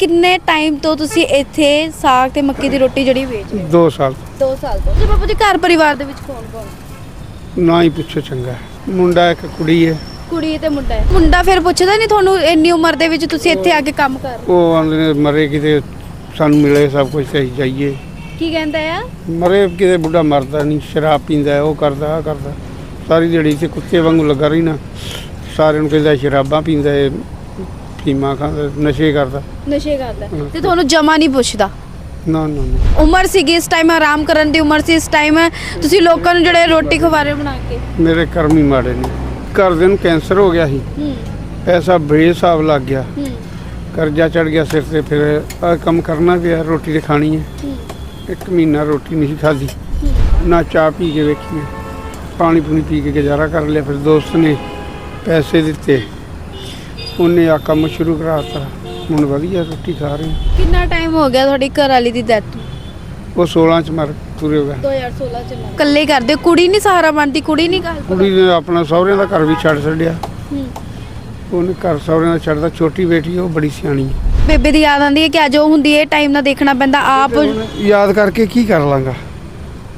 ਕਿੰਨੇ ਟਾਈਮ ਤੋਂ ਤੁਸੀਂ ਇੱਥੇ ਸਾਗ ਤੇ ਮੱਕੀ ਦੀ ਰੋਟੀ ਜਿਹੜੀ ਵੇਚ ਰਹੇ 2 ਸਾਲ ਹੋ 2 ਸਾਲ ਤੋਂ। ਜੀ ਬਾਪੂ ਜੀ ਘਰ ਪਰਿਵਾਰ ਦੇ ਵਿੱਚ ਕੌਣ ਕੌਣ? ਨਾ ਹੀ ਪੁੱਛੋ ਚੰਗਾ ਮੁੰਡਾ ਇੱਕ ਕੁੜੀ ਹੈ। ਕੁੜੀ ਤੇ ਮੁੰਡਾ ਹੈ। ਮੁੰਡਾ ਫਿਰ ਪੁੱਛਦਾ ਨਹੀਂ ਤੁਹਾਨੂੰ ਇੰਨੀ ਉਮਰ ਦੇ ਵਿੱਚ ਤੁਸੀਂ ਇੱਥੇ ਆ ਕੇ ਕੰਮ ਕਰ ਰਹੇ? ਉਹ ਆਂਦੇ ਨੇ ਮਰੇ ਕਿਤੇ ਸਾਨੂੰ ਮਿਲੇ ਸਭ ਕੁਝ ਸਹੀ ਜਾਈਏ। ਕੀ ਕਹਿੰਦਾ ਆ? ਮਰੇ ਕਿਤੇ ਬੁੱਢਾ ਮਰਦਾ ਨਹੀਂ ਸ਼ਰਾਬ ਪੀਂਦਾ ਹੈ, ਉਹ ਕਰਦਾ ਆ ਕਰਦਾ। ਸਾਰੀ ਦਿਹਾੜੀ ਤੇ ਕੁੱਤੇ ਵਾਂਗੂ ਲੱਗਾ ਰਹਿਣਾ। ਸਾਰਿਆਂ ਨੂੰ ਕਹਿੰਦਾ ਸ਼ਰਾਬਾਂ ਪੀਂਦਾ ਹੈ ਫੀਮਾ ਖਾਂਦਾ ਨਸ਼ੇ ਕਰਦਾ। ਨਸ਼ੇ ਕਰਦਾ ਹਾਂ। ਤੇ ਤੁਹਾਨੂੰ ਜਮਾ ਨਹੀਂ ਪੁੱਛਦਾ। ਨਾ ਨਾ ਨਾ। ਉਮਰ ਸੀਗੀ ਇਸ ਟਾਈਮ ਆਰਾਮ ਕਰਨ ਦੀ ਉਮਰ ਸੀ ਇਸ ਟਾਈਮ ਤੁਸੀਂ ਲੋਕਾਂ ਨੂੰ ਜਿਹੜੇ ਰੋਟੀ ਬਣਾ ਕੇ। ਮੇਰੇ ਕਰਮ ਹੀ ਮਾੜੇ ਨੇ। ਘਰ ਦੇ ਨੂੰ ਕੈਂਸਰ ਹੋ ਗਿਆ ਸੀ। ਹੂੰ ਐਸਾ ਬੇਹਿਸਾਬ ਲੱਗ ਗਿਆ। ਹੂੰ ਕਰਜ਼ਾ ਚੜ ਗਿਆ ਸਿਰ ਤੇ ਫਿਰ ਆ ਕੰਮ ਕਰਨਾ ਪਿਆ ਰੋਟੀ ਤੇ ਖਾਣੀ ਹੈ ਹੂੰ, ਇੱਕ ਮਹੀਨਾ ਰੋਟੀ ਨਹੀਂ ਖਾਧੀ। ਨਾ ਚਾਹ ਪੀ ਕੇ ਵੇਖੀ। ਪਾਣੀ ਪੂਣੀ ਪੀ ਕੇ ਗੁਜ਼ਾਰਾ ਕਰ ਲਿਆ। ਫਿਰ ਦੋਸਤ ਨੇ ਪੈਸੇ ਦਿੱਤੇ। ਉਹਨੇ ਆ ਕੰਮ ਸ਼ੁਰੂ ਕਰਾਤਾ। ਹੁਣ ਵਧੀਆ ਰੋਟੀ ਖਾ ਰਹੇ ਹਾਂ। ਕਿੰਨਾ ਟਾਈਮ ਹੋ ਗਿਆ ਤੁਹਾਡੀ ਘਰ ਵਾਲੀ ਦੀ ਡੈਥ ਉਹ 16 ਚ ਮਰ ਪੂਰੇ ਹੋ ਗਿਆ 2016 ਚ ਮਰ। ਇਕੱਲੇ ਕਰਦੇ ਹੋ? ਕੁੜੀ ਨਹੀਂ ਸਹਾਰਾ ਬਣਦੀ ਕੁੜੀ ਨਹੀਂ ਗੱਲ ਕੁੜੀ ਨੇ ਆਪਣਾ ਸਹੁਰਿਆਂ ਦਾ ਘਰ ਵੀ ਛੱਡ ਛੱਡਿਆ। ਹੂੰ। ਉਹਨੇ ਘਰ ਸਹੁਰਿਆਂ ਦਾ ਛੱਡਦਾ ਛੋਟੀ ਬੇਟੀ ਉਹ ਬੜੀ ਸਿਆਣੀ ਹੈ ਬੇਬੇ ਦੀ ਯਾਦ ਆਉਂਦੀ ਹੈ ਕਿ ਅੱਜ ਉਹ ਹੁੰਦੀ ਹੈ ਟਾਈਮ ਨਾਲ ਦੇਖਣਾ ਪੈਂਦਾ ਆਪ ਹੁਣ ਯਾਦ ਕਰਕੇ ਕੀ ਕਰ ਲਾਂਗਾ?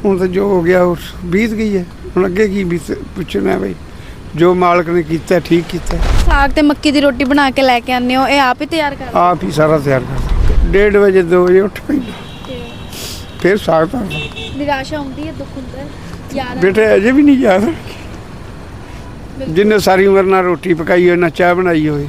ਹੁਣ ਤਾਂ ਜੋ ਹੋ ਗਿਆ ਉਹ ਬੀਤ ਗਈ ਹੈ। ਹੁਣ ਅੱਗੇ ਕੀ ਬੀਤ ਪੁੱਛਣਾ ਹੈ ਬਈ। ਜੋ ਮਾਲਕ ਨੇ ਕੀਤਾ ਠੀਕ ਕੀਤਾ। ਸਾਗ ਤੇ ਮੱਕੀ ਦੀ ਰੋਟੀ ਬਣਾ ਕੇ ਲੈ ਕੇ ਆਉਂਦੇ ਹੋ ਇਹ ਆਪ ਹੀ ਤਿਆਰ ਕਰਦੇ ਆਪ ਹੀ ਸਾਰਾ ਤਿਆਰ ਕਰਦਾ ਡੇਢ ਵਜੇ 2 ਵਜੇ ਉੱਠ ਪੈਂਦਾ ਫਿਰ ਸਾਗ ਧਰਦਾ ਨਿਰਾਸ਼ਾ ਹੁੰਦੀ ਹੈ ਦੁੱਖ ਹੁੰਦਾ ਹੈ ਬੇਟੇ ਅਜੇ ਵੀ ਨਹੀਂ ਯਾਦ ਜਿੰਨੇ ਸਾਰੀ ਉਮਰ ਨਾਲ ਰੋਟੀ ਪਕਾਈ ਹੋਏ ਨਾ ਚਾਹ ਬਣਾਈ ਹੋਏ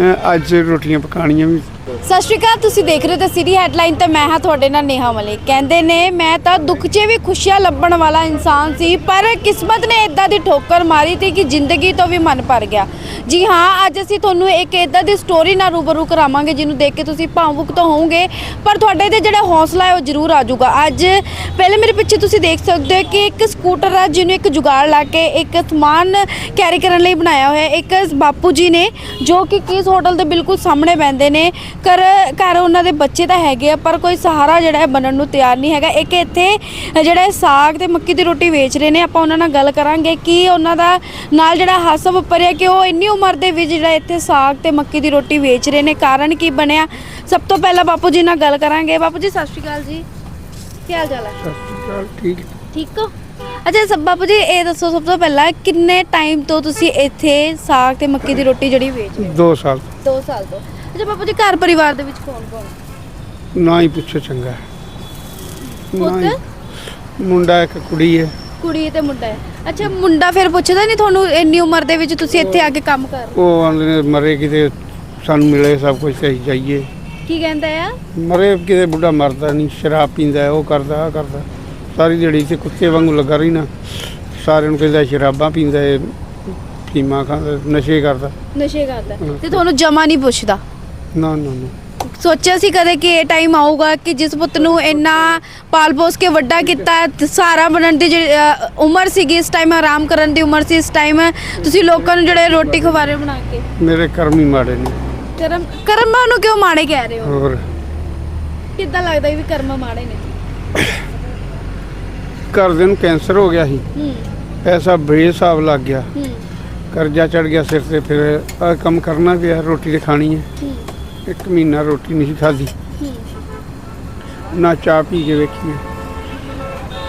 ਹੈਂ, ਅੱਜ ਰੋਟੀਆਂ ਪਕਾਣੀਆਂ ਵੀ। ਸਤਿ ਸ਼੍ਰੀ ਅਕਾਲ, ਤੁਸੀਂ ਦੇਖ ਰਹੇ ਹੋ ਤਾਂ ਸਿਟੀ ਹੈਡਲਾਈਨ ਤੇ ਮੈਂ ਹਾਂ ਤੁਹਾਡੇ ਨਾਲ ਨੇਹਾ ਮਲੇ ਕਹਿੰਦੇ ਨੇ, ਮੈਂ ਤਾਂ ਦੁੱਖ 'ਚ ਵੀ ਖੁਸ਼ੀਆਂ ਲੱਭਣ ਵਾਲਾ ਇਨਸਾਨ ਸੀ, ਪਰ ਕਿਸਮਤ ਨੇ ਇਦਾਂ ਦੀ ਠੋਕਰ ਮਾਰੀ ਤੇ ਕਿ ਜ਼ਿੰਦਗੀ ਤੋਂ ਵੀ ਮਨ ਭਰ ਗਿਆ। ਜੀ ਹਾਂ, ਅੱਜ ਅਸੀਂ ਤੁਹਾਨੂੰ ਇੱਕ ਇਦਾਂ ਦੀ ਸਟੋਰੀ ਨਾਲ ਰੂਬਰੂ ਕਰਾਵਾਂਗੇ, ਜਿਹਨੂੰ ਦੇਖ ਕੇ ਤੁਸੀਂ ਭਾਵੁਕ ਤਾਂ ਹੋਵੋਗੇ, ਪਰ ਤੁਹਾਡੇ ਤੇ ਜਿਹੜਾ ਹੌਸਲਾ ਹੈ, ਉਹ ਜ਼ਰੂਰ ਆ ਜਾਊਗਾ। ਅੱਜ ਪਹਿਲੇ ਮੇਰੇ ਪਿੱਛੇ ਤੁਸੀਂ ਦੇਖ ਸਕਦੇ ਹੋ ਕਿ ਇੱਕ ਸਕੂਟਰ ਆ, ਜਿਹਨੂੰ ਇੱਕ ਜੁਗਾੜ ਲਾ ਕੇ ਇੱਕ ਸਮਾਨ ਕੈਰੀ ਕਰਨ ਲਈ ਬਣਾਇਆ ਹੋਇਆ, ਇੱਕ ਬਾਪੂ ਜੀ ਨੇ, ਜੋ ਕਿ ਕਿਸ ਹੋਟਲ ਦੇ ਬਿਲਕੁਲ ਸਾਹਮਣੇ ਬੈੰਦੇ ਨੇ। ਘਰ ਘਰ ਉਹਨਾਂ ਦੇ ਬੱਚੇ ਤਾਂ ਹੈਗੇ ਆ ਪਰ ਕੋਈ ਸਹਾਰਾ ਜਿਹੜਾ ਹੈ ਬਣਨ ਨੂੰ ਤਿਆਰ ਨਹੀਂ ਹੈਗਾ। ਇੱਕ ਇੱਥੇ ਜਿਹੜਾ ਸਾਗ ਤੇ ਮੱਕੀ ਦੀ ਰੋਟੀ ਵੇਚ ਰਹੇ ਨੇ ਆਪਾਂ ਉਹਨਾਂ ਨਾਲ ਗੱਲ ਕਰਾਂਗੇ ਕਿ ਉਹਨਾਂ ਦਾ ਨਾਲ ਜਿਹੜਾ ਹਾਸਾ ਵਾਪਰਿਆ ਕਿ ਉਹ ਇੰਨੀ ਉਮਰ ਦੇ ਵਿੱਚ ਜਿਹੜਾ ਇੱਥੇ ਸਾਗ ਤੇ ਮੱਕੀ ਦੀ ਰੋਟੀ ਵੇਚ ਰਹੇ ਨੇ। ਕਾਰਨ ਕੀ ਬਣਿਆ? ਸਭ ਤੋਂ ਪਹਿਲਾਂ ਬਾਪੂ ਜੀ ਨਾਲ ਗੱਲ ਕਰਾਂਗੇ। ਬਾਪੂ ਜੀ ਸਤਿ ਸ਼੍ਰੀ ਅਕਾਲ ਜੀ। ਕੀ ਹਾਲ ਚਾਲ ਹੈ ਸਤਿ ਸ਼੍ਰੀ ਅਕਾਲ ਠੀਕ। ਠੀਕ ਹੋ? ਅੱਛਾ ਸਭ ਬਾਪੂ ਜੀ ਇਹ ਦੱਸੋ ਸਭ ਤੋਂ ਪਹਿਲਾਂ ਕਿੰਨੇ ਟਾਈਮ ਤੋਂ ਤੁਸੀਂ ਇੱਥੇ ਸਾਗ ਤੇ ਮੱਕੀ ਦੀ ਰੋਟੀ ਜਿਹੜੀ ਵੇਚ ਰਹੇ 2 ਸਾਲ ਹੋ 2 ਸਾਲ ਤੋਂ। ਅੱਛਾ ਬਾਪੂ ਜੀ ਘਰ ਪਰਿਵਾਰ ਦੇ ਵਿੱਚ ਕੌਣ ਕੌਣ? ਨਾ ਹੀ ਪੁੱਛੋ ਚੰਗਾ। ਨਾ ਹੀ। ਪੁੱਤ ਮੁੰਡਾ ਇੱਕ ਕੁੜੀ ਹੈ। ਕੁੜੀ ਤੇ ਮੁੰਡਾ ਹੈ। ਅੱਛਾ ਮੁੰਡਾ ਫਿਰ ਪੁੱਛਦਾ ਨਹੀਂ ਤੁਹਾਨੂੰ ਇੰਨੀ ਉਮਰ ਦੇ ਵਿੱਚ ਤੁਸੀਂ ਇੱਥੇ ਆ ਕੇ ਕੰਮ ਕਰ ਰਹੇ? ਉਹ ਆਂਦੇ ਨੇ ਮਰੇ ਕਿਤੇ ਸਾਨੂੰ ਮਿਲੇ ਸਭ ਕੁਝ ਸਹੀ ਜਾਈਏ। ਕੀ ਕਹਿੰਦਾ ਆ? ਮਰੇ ਕਿਤੇ ਬੁੱਢਾ ਮਰਦਾ ਨਹੀਂ ਸ਼ਰਾਬ ਪੀਂਦਾ ਹੈ, ਉਹ ਕਰਦਾ ਆ ਕਰਦਾ। ਸਾਰੀ ਦਿਹਾੜੀ ਤੇ ਕੁੱਤੇ ਵਾਂਗੂ ਲੱਗਾ ਰਹਿਣਾ ਸਾਰਿਆਂ ਨੂੰ ਕਹਿੰਦਾ ਸ਼ਰਾਬਾਂ ਪੀਂਦਾ ਹੈ ਫੀਮਾ ਖਾਂਦਾ ਨਸ਼ੇ ਕਰਦਾ। ਨਸ਼ੇ ਕਰਦਾ। ਹਾਂ। ਤੇ ਤੁਹਾਨੂੰ ਜਮਾ ਨਹੀਂ ਪੁੱਛਦਾ? ਨਾ ਨਾ ਨਾ। ਸੋਚਿਆ ਸੀ ਕਦੇ ਕਿ ਇਹ ਟਾਈਮ ਆਊਗਾ ਕਿ ਜਿਸ ਪੁੱਤ ਨੂੰ ਇੰਨਾ ਪਾਲ ਪੋਸ ਕੇ ਵੱਡਾ ਕੀਤਾ ਸਹਾਰਾ ਬਣਨ ਦੀ ਜਿਹੜੀ ਅ, ਉਮਰ ਸੀਗੀ ਇਸ ਟਾਈਮ ਆਰਾਮ ਕਰਨ ਦੀ ਉਮਰ ਸੀ ਇਸ ਟਾਈਮ ਤੁਸੀਂ ਲੋਕਾਂ ਨੂੰ ਜਿਹੜੇ ਰੋਟੀ ਖਵਾਰੇ ਬਣਾ ਕੇ। ਮੇਰੇ ਕਰਮ ਹੀ ਮਾੜੇ ਨੇ। ਕਰਮ ਕਰਮਾਂ ਨੂੰ ਕਿਉਂ ਮਾੜੇ ਕਹਿ ਰਹੇ ਹੋ? ਹੋਰ। ਕਿੱਦਾਂ ਲੱਗਦਾ ਵੀ ਕਰਮ ਮਾੜੇ ਨੇ? ਘਰ ਦੇ ਨੂੰ ਕੈਂਸਰ ਹੋ ਗਿਆ ਸੀ। ਹੂੰ। ਐਸਾ ਬੇਹਿਸਾਬ ਲੱਗ ਗਿਆ। ਹੂੰ। ਕਰਜ਼ਾ ਚੜ ਗਿਆ ਸਿਰ ਤੇ ਫਿਰ ਕੰਮ ਕਰਨਾ ਪਿਆ ਰੋਟੀ ਤੇ ਖਾਣੀ ਹੈ ਹੂੰ। ਇੱਕ ਮਹੀਨਾ ਰੋਟੀ ਨਹੀਂ ਖਾਧੀ। ਨਾ ਚਾਹ ਪੀ ਕੇ ਵੇਖੀ।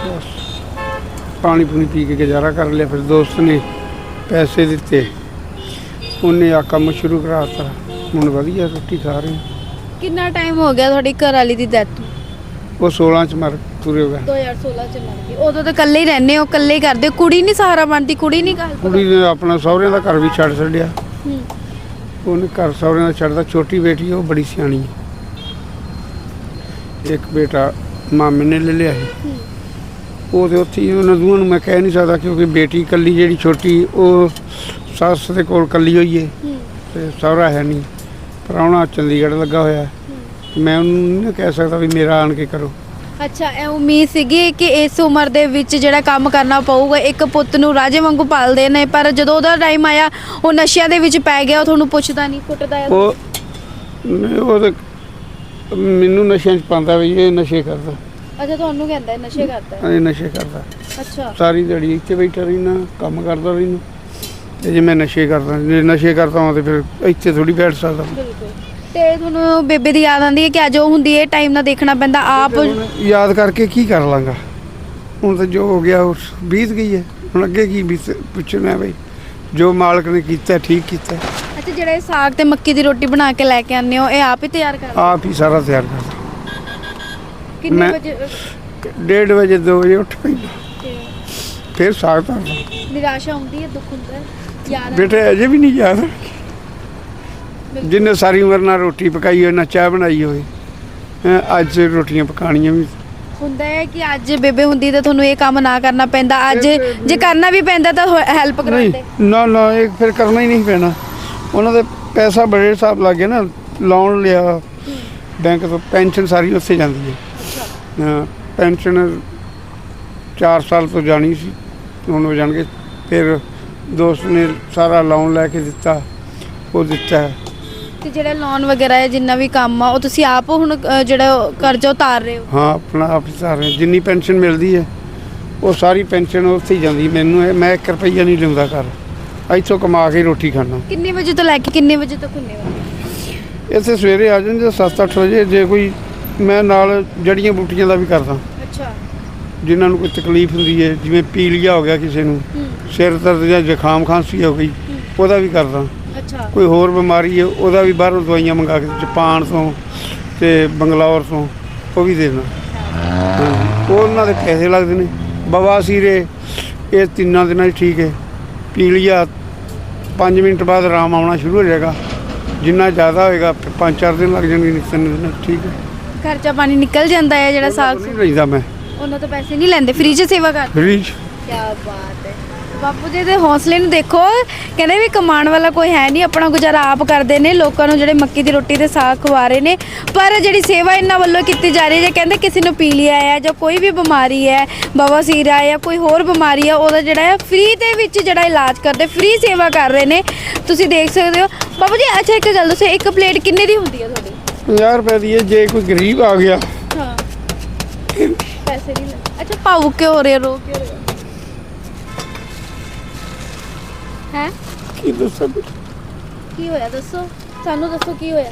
ਬਸ। ਪਾਣੀ ਪੂਣੀ ਪੀ ਕੇ ਗੁਜ਼ਾਰਾ ਕਰ ਲਿਆ। ਫਿਰ ਦੋਸਤ ਨੇ ਪੈਸੇ ਦਿੱਤੇ। ਉਹਨੇ ਆ ਕੰਮ ਸ਼ੁਰੂ ਕਰਾਤਾ। ਹੁਣ ਵਧੀਆ ਰੋਟੀ ਖਾ ਰਹੇ। ਕਿੰਨਾ ਟਾਈਮ ਹੋ ਗਿਆ ਤੁਹਾਡੀ ਘਰ ਵਾਲੀ ਦੀ ਡੈਥ ਉਹ 16 ਚ ਮਰ ਪੂਰੇ ਹੋ ਗਿਆ 2016 ਚ ਮਰ ਗਈ। ਉਦੋਂ ਤਾਂ ਇਕੱਲੇ ਹੀ ਰਹਿੰਦੇ ਹੋ ਇਕੱਲੇ ਹੀ ਕਰਦੇ ਹੋ। ਕੁੜੀ ਨਹੀਂ ਸਹਾਰਾ ਬਣਦੀ ਕੁੜੀ ਨਹੀਂ ਗੱਲ ਕੁੜੀ ਨੇ ਆਪਣਾ ਸਹੁਰਿਆਂ ਦਾ ਘਰ ਵੀ ਛੱਡ ਛੱਡਿਆ। ਹੂੰ। ਉਹਨੇ ਘਰ ਸਹੁਰਿਆਂ ਦਾ ਛੱਡਦਾ ਛੋਟੀ ਬੇਟੀ ਉਹ ਬੜੀ ਸਿਆਣੀ ਹੈ ਇੱਕ ਬੇਟਾ ਮਾਮੇ ਨੇ ਲੈ ਲਿਆ ਸੀ। ਹੂੰ ਉਹ ਤੇ ਉੱਥੇ ਉਹਨਾਂ ਦੋਵਾਂ ਨੂੰ ਮੈਂ ਕਹਿ ਨਹੀਂ ਸਕਦਾ ਕਿਉਂਕਿ ਬੇਟੀ ਕੱਲੀ ਜਿਹੜੀ ਛੋਟੀ ਉਹ ਸੱਸ ਦੇ ਕੋਲ ਕੱਲੀ ਹੋਈ ਏ ਤੇ ਸਹੁਰਾ ਹੈ ਨਹੀਂ। ਪ੍ਰਾਹੁਣਾ ਚੰਡੀਗੜ੍ਹ ਲੱਗਾ ਹੋਇਆ। ਮੈਂ ਉਹਨੂੰ ਨਹੀਂ ਕਹਿ ਸਕਦਾ ਵੀ ਮੇਰਾ ਆਣ ਕੇ ਕਰੋ। ਅੱਛਾ ਇਹ ਉਮੀਦ ਸੀਗੀ ਕਿ ਇਸ ਉਮਰ ਦੇ ਵਿੱਚ ਜਿਹੜਾ ਕੰਮ ਕਰਨਾ ਪਊਗਾ ਇੱਕ ਪੁੱਤ ਨੂੰ ਰਾਜੇ ਵਾਂਗੂ ਪਾਲਦੇ ਨੇ ਪਰ ਜਦੋਂ ਉਹਦਾ ਟਾਈਮ ਆਇਆ ਉਹ ਨਸ਼ਿਆਂ ਦੇ ਵਿੱਚ ਪੈ ਗਿਆ ਉਹ ਤੁਹਾਨੂੰ ਪੁੱਛਦਾ ਨਹੀਂ ਕੁੱਟਦਾ ਹੈ। ਉਹ ਨਹੀਂ, ਉਹ ਤੇ ਮੈਨੂੰ ਨਸ਼ਿਆਂ 'ਚ ਪਾਉਂਦਾ ਵੀ ਇਹ ਨਸ਼ੇ ਕਰਦਾ। ਅੱਛਾ ਤੁਹਾਨੂੰ ਕਹਿੰਦਾ ਹੈ ਨਸ਼ੇ ਕਰਦਾ ਹੈ। ਇਹ ਨਸ਼ੇ ਕਰਦਾ। ਅੱਛਾ। ਸਾਰੀ ਦਿਹਾੜੀ ਇੱਥੇ ਬੈਠਾ ਰਹਿਣਾ ਕੰਮ ਕਰਦਾ ਰਹਿਣਾ ਤੇ ਜੇ ਮੈਂ ਨਸ਼ੇ ਕਰਦਾ ਜੇ ਨਸ਼ੇ ਕਰਦਾ ਹਾਂ ਤੇ ਫਿਰ ਇੱਥੇ ਥੋੜੀ ਬੈਠ ਸਕਦਾ। ਬਿਲਕੁਲ। ਤੇ ਤੁਹਾਨੂੰ ਬੇਬੇ ਦੀ ਯਾਦ ਆਉਂਦੀ ਹੈ ਕਿ ਅੱਜ ਉਹ ਹੁੰਦੀ ਹੈ ਟਾਈਮ ਨਾਲ ਦੇਖਣਾ ਪੈਂਦਾ ਆਪ ਹੁਣ ਯਾਦ ਕਰਕੇ ਕੀ ਕਰ ਲਾਂਗਾ? ਹੁਣ ਤਾਂ ਜੋ ਹੋ ਗਿਆ ਉਹ ਬੀਤ ਗਈ ਹੈ। ਹੁਣ ਅੱਗੇ ਕੀ ਬੀਤ ਪੁੱਛਣਾ ਬਈ। ਜੋ ਮਾਲਕ ਨੇ ਕੀਤਾ ਠੀਕ ਕੀਤਾ ਅੱਛਾ ਜਿਹੜਾ ਇਹ ਸਾਗ ਤੇ ਮੱਕੀ ਦੀ ਰੋਟੀ ਬਣਾ ਕੇ ਲੈ ਕੇ ਆਉਂਦੇ ਹੋ ਇਹ ਆਪ ਹੀ ਤਿਆਰ ਕਰਦੇ ਆਪ ਹੀ ਸਾਰਾ ਤਿਆਰ ਕਰਦਾ ਕਿੰਨੇ ਮੈਂ- ਵਜੇ? ਡੇਢ ਵਜੇ 2 ਵਜੇ ਉੱਠ ਪੈਂਦਾ ਤੇ ਫਿਰ ਸਾਗ ਧਰਦਾ ਨਿਰਾਸ਼ਾ ਹੁੰਦੀ ਹੈ ਦੁੱਖ ਹੁੰਦਾ ਹੈ ਯਾਦ ਬੇਟੇ ਅਜੇ ਵੀ ਨਹੀਂ ਯਾਦ ਜਿੰਨੇ ਸਾਰੀ ਉਮਰ ਨਾਲ ਰੋਟੀ ਪਕਾਈ ਹੋਏ ਨਾ ਚਾਹ ਬਣਾਈ ਹੋਏ ਹੈਂ, ਅੱਜ ਰੋਟੀਆਂ ਪਕਾਣੀਆਂ ਵੀ। ਹੁੰਦਾ ਹੈ ਕਿ ਅੱਜ ਬੇਬੇ ਹੁੰਦੀ ਤਾਂ ਤੁਹਾਨੂੰ ਇਹ ਕੰਮ ਨਾ ਕਰਨਾ ਪੈਂਦਾ ਅੱਜ ਜੇ ਕਰਨਾ ਵੀ ਪੈਂਦਾ ਤਾਂ ਹੈਲਪ ਨਹੀਂ ਕਰਾਉਂਦੇ। ਨਾ ਨਾ ਇਹ ਫਿਰ ਕਰਨਾ ਹੀ ਨਹੀਂ ਪੈਣਾ। ਉਹਨਾਂ ਦੇ ਪੈਸਾ ਬੜੇ ਹਿਸਾਬ ਲੱਗ ਨਾ ਲੋਨ ਲਿਆ ਬੈਂਕ ਤੋਂ ਪੈਨਸ਼ਨ ਸਾਰੀ ਉੱਥੇ ਜਾਂਦੀ ਹੈ। ਹਾਂ ਪੈਨਸ਼ਨ 4 ਸਾਲ ਤੋਂ ਜਾਣੀ ਸੀ ਹੁਣ ਹੋ ਜਾਣਗੇ ਫਿਰ ਦੋਸਤ ਨੇ ਸਾਰਾ ਲੋਨ ਲੈ ਕੇ ਦਿੱਤਾ ਉਹ ਦਿੱਤਾ। ਤੇ ਜਿਹੜਾ ਲੋਨ ਵਗੈਰਾ ਹੈ ਜਿੰਨਾ ਵੀ ਕੰਮ ਆ ਉਹ ਤੁਸੀਂ ਆਪ ਹੁਣ ਅ, ਜਿਹੜਾ ਕਰਜ਼ਾ ਉਤਾਰ ਰਹੇ ਹੋ? ਹਾਂ ਆਪਣਾ ਆਪ ਹੀ ਸਾਰੇ ਜਿੰਨੀ ਪੈਨਸ਼ਨ ਮਿਲਦੀ ਹੈ ਉਹ ਸਾਰੀ ਪੈਨਸ਼ਨ ਉੱਥੇ ਹੀ ਜਾਂਦੀ। ਮੈਨੂੰ ਇਹ- ਮੈਂ 1 ਰੁਪਈਆ ਨਹੀਂ ਲੈਂਦਾ ਘਰ। ਇੱਥੋਂ ਕਮਾ ਕੇ ਰੋਟੀ ਖਾਣਾ ਕਿੰਨੇ ਵਜੇ ਤੋਂ ਲੈ ਕੇ ਕਿੰਨੇ ਵਜੇ ਤੱਕ ਹੁੰਨੇ ਹੋ? ਇੱਥੇ ਸਵੇਰੇ ਆ ਜਾਂਦੇ 7-8 ਵਜੇ। ਜੇ ਕੋਈ ਮੈਂ ਨਾਲ ਜੜੀਆਂ ਬੂਟੀਆਂ ਦਾ ਵੀ ਕਰਦਾ। ਅੱਛਾ। ਜਿਨ੍ਹਾਂ ਨੂੰ ਕੋਈ ਤਕਲੀਫ ਹੁੰਦੀ ਹੈ ਜਿਵੇਂ ਪੀਲੀਆ ਹੋ ਗਿਆ ਕਿਸੇ ਨੂੰ ਸਿਰ ਦਰਦ ਜਾਂ ਜ਼ੁਕਾਮ ਖਾਂਸੀ ਹੋ ਗਈ ਉਹਦਾ ਵੀ ਕਰਦਾ। ਅੱਛਾ। ਕੋਈ ਹੋਰ ਬਿਮਾਰੀ ਹੈ ਉਹਦਾ ਵੀ ਬਾਹਰੋਂ ਦਵਾਈਆਂ ਮੰਗਾ ਕੇ ਜਾਪਾਨ ਤੋਂ ਤੇ ਬੰਗਲੌਰ ਤੋਂ ਉਹ ਵੀ ਦੇਣਾ ਉਹਨਾਂ ਦੇ ਪੈਸੇ ਲੱਗਦੇ ਨੇ। ਬਵਾਸੀਰੇ ਇਹ ਤਿੰਨਾਂ ਦਿਨਾਂ 'ਚ ਠੀਕ ਹੈ। ਪੀਲੀਆ 5 ਮਿੰਟ ਬਾਅਦ ਆਰਾਮ ਆਉਣਾ ਸ਼ੁਰੂ ਹੋ ਜਾਏਗਾ। ਜਿੰਨਾ ਜ਼ਿਆਦਾ ਹੋਏਗਾ 5-4 ਦਿਨ ਲੱਗ ਜਾਣਗੇ ਤਿੰਨ ਦਿਨ ਠੀਕ ਹੈ। ਖਰਚਾ ਪਾਣੀ ਨਿਕਲ ਜਾਂਦਾ ਹੈ ਜਿਹੜਾ ਸਾਗ ਨਹੀਂ ਲੈਂਦਾ ਮੈਂ। ਉਹਨਾਂ ਤੋਂ ਪੈਸੇ ਨਹੀਂ ਲੈਂਦੇ ਫ੍ਰੀ ਚ ਸੇਵਾ ਕਰ ਫ੍ਰੀ 'ਚ ਕੀ ਬਾਤ ਹੈ। ਬਾਪੂ ਜੀ ਦੇ ਹੌਸਲੇ ਨੂੰ ਦੇਖੋ ਕਹਿੰਦੇ ਵੀ ਕਮਾਉਣ ਵਾਲਾ ਕੋਈ ਹੈ ਨਹੀਂ ਆਪਣਾ ਗੁਜ਼ਾਰਾ ਆਪ ਕਰਦੇ ਨੇ ਲੋਕਾਂ ਨੂੰ ਜਿਹੜੇ ਮੱਕੀ ਦੀ ਰੋਟੀ ਤੇ ਸਾਗ ਖਵਾ ਰਹੇ ਨੇ ਪਰ ਜਿਹੜੀ ਸੇਵਾ ਇਹਨਾਂ ਵੱਲੋਂ ਕੀਤੀ ਜਾ ਰਹੀ ਹੈ ਜੇ ਕਹਿੰਦੇ ਕਿਸੇ ਨੂੰ ਪੀਲੀਆ ਹੈ ਜਾਂ ਕੋਈ ਵੀ ਬਿਮਾਰੀ ਹੈ ਬਵਾਸੀਰ ਹੈ ਜਾਂ ਕੋਈ ਹੋਰ ਬਿਮਾਰੀ ਹੈ ਉਹਦਾ ਜਿਹੜਾ ਹੈ ਫ੍ਰੀ ਦੇ ਵਿੱਚ ਜਿਹੜਾ ਇਲਾਜ ਕਰਦੇ ਫ੍ਰੀ ਸੇਵਾ ਕਰ ਰਹੇ ਨੇ ਤੁਸੀਂ ਦੇਖ ਸਕਦੇ ਹੋ। ਬਾਪੂ ਜੀ ਅੱਛਾ ਇੱਕ ਗੱਲ ਦੱਸੋ ਇੱਕ ਪਲੇਟ ਕਿੰਨੇ ਦੀ ਹੁੰਦੀ ਹੈ ਤੁਹਾਡੀ? 50 ਰੁਪਏ ਦੀ ਹੈ ਜੇ ਕੋਈ ਗਰੀਬ ਆ ਗਿਆ। ਹਾਂ। ਪੈਸੇ ਨਹੀਂ ਲੱਗਦੇ ਅੱਛਾ ਭਾਵੁਕ ਕਿਉਂ ਹੋ ਰਹੇ? ਰੋ ਕਿਉਂ ਰਹੇ ਹੋ? ਕੀ ਦੱਸਾਂ ਕੀ ਹੋਇਆ ਦੱਸੋ? ਸਾਨੂੰ ਦੱਸੋ ਕੀ ਹੋਇਆ?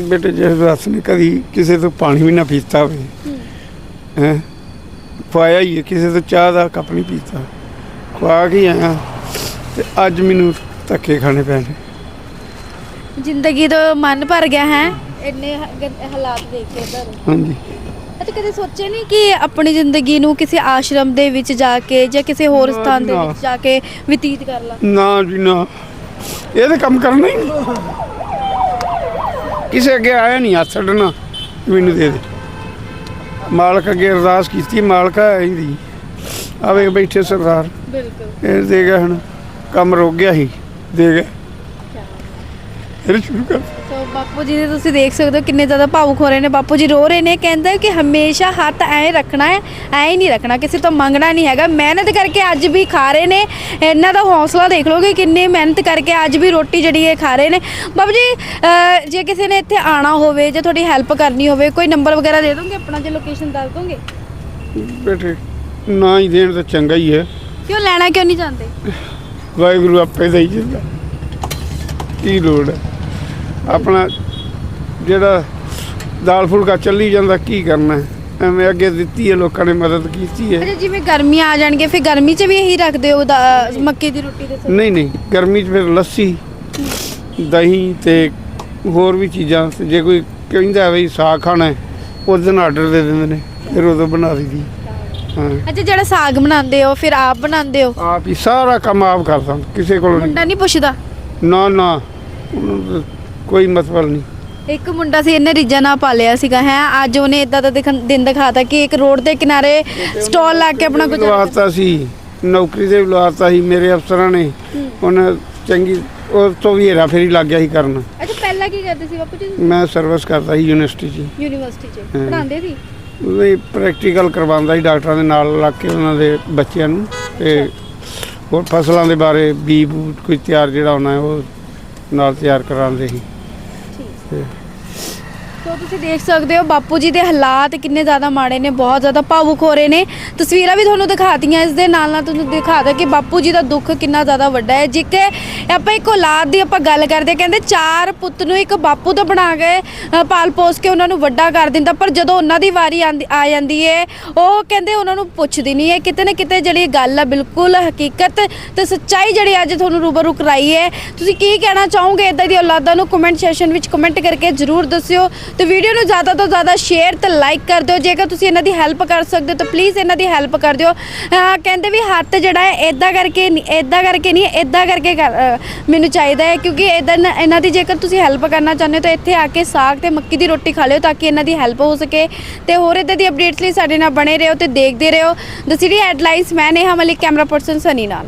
ਬੇਟੇ ਜੇ ਰਸ ਨੇ ਕਦੀ ਕਿਸੇ ਤੋਂ ਪਾਣੀ ਵੀ ਨਾ ਪੀਤਾ ਹੋਵੇ ਹੂੰ। ਹੈ? ਖਵਾਇਆ ਹੀ ਹੈ, ਕਿਸੇ ਤੋਂ ਚਾਹ ਦਾ ਕੱਪ ਨਹੀਂ ਪੀਤਾ। ਖਵਾ ਕੇ ਹੀ ਆਇਆ ਤੇ ਅੱਜ ਮੈਨੂੰ ਧੱਕੇ ਖਾਣੇ ਪੈਣੇ। ਜ਼ਿੰਦਗੀ ਤੋਂ ਮਨ ਭਰ ਗਿਆ ਹੈ ਇੰਨੇ ਹ- ਗੰ- ਹਾਲਾਤ ਦੇਖ ਕੇ ਇਧਰ। ਹਾਂਜੀ। ਅੱਛਾ ਕਦੇ ਸੋਚਿਆ ਨਹੀਂ ਕਿ ਆਪਣੀ ਜ਼ਿੰਦਗੀ ਨੂੰ ਕਿਸੇ ਆਸ਼ਰਮ ਦੇ ਵਿੱਚ ਜਾ ਕੇ ਜਾਂ ਕਿਸੇ ਹੋਰ ਨਾ, ਸਥਾਨ ਦੇ ਨਾ। ਵਿੱਚ ਜਾ ਕੇ ਬਤੀਤ ਕਰ ਲਾ। ਨਾ ਜੀ ਨਾ। ਇਹ ਤਾਂ ਕੰਮ ਕਰਨਾ ਹੀ ਨਹੀਂ। ਕਿਸੇ ਅੱਗੇ ਆਇਆ ਨਹੀਂ ਹੱਥ ਛੱਡਣਾ ਮੈਨੂੰ ਦੇ ਦੇ। ਮਾਲਕ ਅੱਗੇ ਅਰਦਾਸ ਕੀਤੀ ਮਾਲਕਾ ਇਹਦੀ ਆਵੇ ਬੈਠੇ ਸਰਦਾਰ। ਬਿਲਕੁਲ। ਇਹ ਦੇ ਗਿਆ ਹੁਣ। ਕੰਮ ਰੁਕ ਗਿਆ ਸੀ। ਦੇ ਗਿਆ ਫਿਰ ਸ਼ੁਰੂ ਕਰ। ਬਾਪੂ ਜੀ ਦੇ ਤੁਸੀਂ ਦੇਖ ਸਕਦੇ ਹੋ ਕਿੰਨੇ ਜ਼ਿਆਦਾ ਭਾਵੁਕ ਹੋ ਰਹੇ ਨੇ। ਬਾਪੂ ਜੀ ਰੋ ਰਹੇ ਨੇ ਕਹਿੰਦਾ ਕਿ ਹਮੇਸ਼ਾ ਹੱਥ ਐ ਰੱਖਣਾ ਹੈ ਐ ਨਹੀਂ ਰੱਖਣਾ ਕਿਸੇ ਤੋਂ ਮੰਗਣਾ ਨਹੀਂ ਹੈਗਾ। ਮਿਹਨਤ ਕਰਕੇ ਅੱਜ ਵੀ ਖਾ ਰਹੇ ਨੇ। ਇਹਨਾਂ ਦਾ ਹੌਸਲਾ ਦੇਖ ਲਓ ਕਿ ਕਿੰਨੇ ਮਿਹਨਤ ਕਰਕੇ ਅੱਜ ਵੀ ਰੋਟੀ ਜਿਹੜੀ ਇਹ ਖਾ ਰਹੇ ਨੇ। ਬਾਬੂ ਜੀ ਅਹ, ਜੇ ਕਿਸੇ ਨੇ ਇੱਥੇ ਆਣਾ ਹੋਵੇ ਜਾਂ ਤੁਹਾਡੀ ਹੈਲਪ ਕਰਨੀ ਹੋਵੇ ਕੋਈ ਨੰਬਰ ਵਗੈਰਾ ਦੇ ਦੋਗੇ? ਆਪਣਾ ਜੇ ਲੋਕੇਸ਼ਨ ਦੱਸ ਦੋਗੇ? ਬੇਟੇ ਨਾ ਹੀ ਦੇਣ ਤਾਂ ਚੰਗਾ ਹੀ ਹੈ। ਕਿਉਂ ਲੈਣਾ ਕਿਉਂ ਨਹੀਂ ਚਾਹੁੰਦੇ? ਵਾਹਿਗੁਰੂ ਆਪੇ ਦੇਈ ਜਾਂਦਾ। ਕੀ ਲੋੜ ਹੈ? ਆਪਣਾ ਜਿਹੜਾ ਦਾਲ ਫੁਲਕਾ ਚੱਲੀ ਜਾਂਦਾ ਕੀ ਕਰਨਾ? ਐਵੇਂ ਅੱਗੇ ਦਿੱਤੀ ਹੈ ਲੋਕਾਂ ਨੇ ਮਦਦ ਕੀਤੀ ਹੈ। ਅੱਛਾ ਜਿਵੇਂ ਗਰਮੀਆਂ ਆ ਜਾਣਗੇ ਫਿਰ ਗਰਮੀ 'ਚ ਵੀ ਇਹੀ ਰੱਖਦੇ ਹੋ ਦਾ- ਮੱਕੀ ਦੀ ਰੋਟੀ ਦੇ? ਨਹੀਂ ਨਹੀਂ ਗਰਮੀ 'ਚ ਫਿਰ ਲੱਸੀ ਦਹੀਂ ਤੇ ਹੋਰ ਵੀ ਚੀਜ਼ਾਂ ਤੇ ਜੇ ਕੋਈ ਕਹਿੰਦਾ ਵੀ ਸਾਗ ਖਾਣਾ ਹੈ ਉਸ ਦਿਨ ਆਰਡਰ ਦੇ ਦਿੰਦੇ ਨੇ ਫਿਰ ਉਦੋਂ ਬਣਾ ਦਈਦੀ ਹਾਂ। ਅੱਛਾ ਜਿਹੜਾ ਸਾਗ ਬਣਾਉਂਦੇ ਹੋ ਫਿਰ ਆਪ ਬਣਾਉਂਦੇ ਹੋ? ਆਪ ਹੀ ਸਾਰਾ ਕੰਮ ਆਪ ਕਰਦਾ ਕਿਸੇ ਕੋਲੋਂ ਨਹੀਂ। ਮੁੰਡਾ ਨਹੀਂ ਪੁੱਛਦਾ? ਨਾ ਨਾ। ਉਹਨੂੰ ਤਾਂ ਕੋਈ ਮਤਲਬ ਨਹੀਂ। ਇੱਕ ਮੁੰਡਾ ਸੀ ਇਹਨੇ ਰੀਜਾ ਨਾਲ ਪਾਲਿਆ ਸੀਗਾ ਹੈ। ਅੱਜ ਉਹਨੇ ਇਦਾਂ ਦਾ ਦਿਖਣ- ਦਿਨ ਦਿਖਾਤਾ ਕਿ ਇੱਕ ਰੋਡ ਦੇ ਕਿਨਾਰੇ ਸਟਾਲ ਲਾ ਕੇ ਆਪਣਾ ਗੁਜ਼ਾਰਾ ਲਵਾਤਾ ਸੀ ਨੌਕਰੀ ਤੇ ਵੀ ਲਵਾਤਾ ਸੀ ਮੇਰੇ ਅਫਸਰਾਂ ਨੇ। ਉਹਨਾਂ ਚੰਗੀ ਉਹ ਤੋਂ ਵੀ ਹੇਰਾ ਫੇਰੀ ਲੱਗ ਗਿਆ ਸੀ ਕਰਨ। ਅੱਛਾ ਪਹਿਲਾਂ ਕੀ ਕਰਦੇ ਸੀ ਬਾਪੂ ਜੀ ਮੈਂ ਸਰਵਿਸ ਕਰਦਾ ਸੀ ਯੂਨੀਵਰਸਿਟੀ 'ਚ। ਯੂਨੀਵਰਸਿਟੀ 'ਚ। ਹਮ। ਪੜ੍ਹਾਉਂਦੇ ਸੀ? ਉਹਦੇ ਪ੍ਰੈਕਟੀਕਲ ਕਰਵਾਉਂਦਾ ਸੀ ਡਾਕਟਰਾਂ ਦੇ ਨਾਲ ਲੱਗ ਕੇ ਉਹਨਾਂ ਦੇ ਬੱਚਿਆਂ ਨੂੰ। ਤੇ ਹੋਰ ਫਸਲਾਂ ਦੇ ਬਾਰੇ ਬੀ ਬੂਟ ਕੋਈ ਤਿਆਰ ਜਿਹੜਾ ਹੋਣਾ ਉਹ ਨਾਲ ਤਿਆਰ ਕਰਾਉਂਦੇ ਸੀ। ਠੀਕ ਤੇ ਤੁਸੀਂ ਦੇਖ ਸਕਦੇ ਹੋ ਬਾਪੂ ਜੀ ਦੇ ਹਾਲਾਤ ਕਿੰਨੇ ਜ਼ਿਆਦਾ ਮਾੜੇ ਨੇ ਬਹੁਤ ਜ਼ਿਆਦਾ ਭਾਵੁਕ ਹੋ ਰਹੇ ਨੇ। ਤਸਵੀਰਾਂ ਵੀ ਤੁਹਾਨੂੰ ਦਿਖਾਤੀਆਂ ਇਸ ਦੇ ਨਾਲ ਨਾਲ ਤੁਹਾਨੂੰ ਦਿਖਾ ਦਿਆ ਕਿ ਬਾਪੂ ਜੀ ਦਾ ਦੁੱਖ ਕਿੰਨਾ ਜ਼ਿਆਦਾ ਵੱਡਾ ਹੈ। ਜਿੱਕੇ ਆਪਾਂ ਇੱਕ ਔਲਾਦ ਦੀ ਆਪਾਂ ਗੱਲ ਕਰਦੇ ਕਹਿੰਦੇ ਚਾਰ ਪੁੱਤ ਨੂੰ ਇੱਕ ਬਾਪੂ ਤੋਂ ਬਣਾ ਕੇ ਅ, ਪਾਲ ਪੋਸ ਕੇ ਉਹਨਾਂ ਨੂੰ ਵੱਡਾ ਕਰ ਦਿੰਦਾ ਪਰ ਜਦੋਂ ਉਹਨਾਂ ਦੀ ਵਾਰੀ ਆਂਦੀ- ਆ ਜਾਂਦੀ ਹੈ ਉਹ ਕਹਿੰਦੇ ਉਹਨਾਂ ਨੂੰ ਪੁੱਛਦੀ ਨਹੀਂ ਹੈ ਕਿਤੇ ਨਾ ਕਿਤੇ ਜਿਹੜੀ ਗੱਲ ਆ ਬਿਲਕੁਲ ਹਕੀਕਤ ਤੇ ਸੱਚਾਈ ਜਿਹੜੀ ਅੱਜ ਤੁਹਾਨੂੰ ਰੂਬਰੂ ਕਰਾਈ ਹੈ ਤੁਸੀਂ ਕੀ ਕਹਿਣਾ ਚਾਹੋਗੇ? ਇਦਾਂ ਦੀ ਔਲਾਦਾਂ ਨੂੰ ਕਮੈਂਟ ਸੈਸ਼ਨ ਵਿੱਚ ਕਮੈਂਟ ਕਰਕੇ ਜਰੂਰ ਦੱਸਿਓ। ਤੇ ਵੀਡੀਓ ਨੂੰ ਜ਼ਿਆਦਾ ਤੋਂ ਜ਼ਿਆਦਾ ਸ਼ੇਅਰ ਤੇ ਲਾਈਕ ਕਰ ਦਿਓ। ਜੇਕਰ ਤੁਸੀਂ ਇਹਨਾਂ ਦੀ ਹੈਲਪ ਕਰ ਸਕਦੇ ਹੋ, ਤਾਂ ਪਲੀਜ਼ ਇਹਨਾਂ ਦੀ ਹੈਲਪ ਕਰ ਦਿਓ। ਕਹਿੰਦੇ ਵੀ ਹੱਥ ਜਿਹੜਾ ਹੈ ਇਦਾਂ ਕਰਕੇ ਨਹੀਂ ਇਦਾਂ ਕਰਕੇ ਨਹੀਂ ਇਦਾਂ ਕਰਕੇ ਕਰ- ਮੈਨੂੰ ਚਾਹੀਦਾ ਹੈ, ਕਿਉਂਕਿ ਇਦਾਂ ਇਹਨਾਂ ਦੀ ਜੇਕਰ ਤੁਸੀਂ ਹੈਲਪ ਕਰਨਾ ਚਾਹੁੰਦੇ ਹੋ, ਤਾਂ ਇੱਥੇ ਆ ਕੇ ਸਾਗ ਤੇ ਮੱਕੀ ਦੀ ਰੋਟੀ ਖਾ ਲਿਓ ਤਾਂ ਕਿ ਇਹਨਾਂ ਦੀ ਹੈਲਪ ਹੋ ਸਕੇ। ਤੇ ਹੋਰ ਇਦਾਂ ਦੀ ਅਪਡੇਟਸ ਲਈ ਸਾਡੇ ਨਾਲ ਬਣੇ ਰਹੋ ਤੇ ਦੇਖਦੇ ਰਹੋ। ਦ ਸਿਟੀ ਹੈਡਲਾਈਨਸ ਮੈਂ ਨੇਹਾ ਮਲਿਕ ਕੈਮਰਾ ਪਰਸਨ ਸਨੀ ਨਾਲ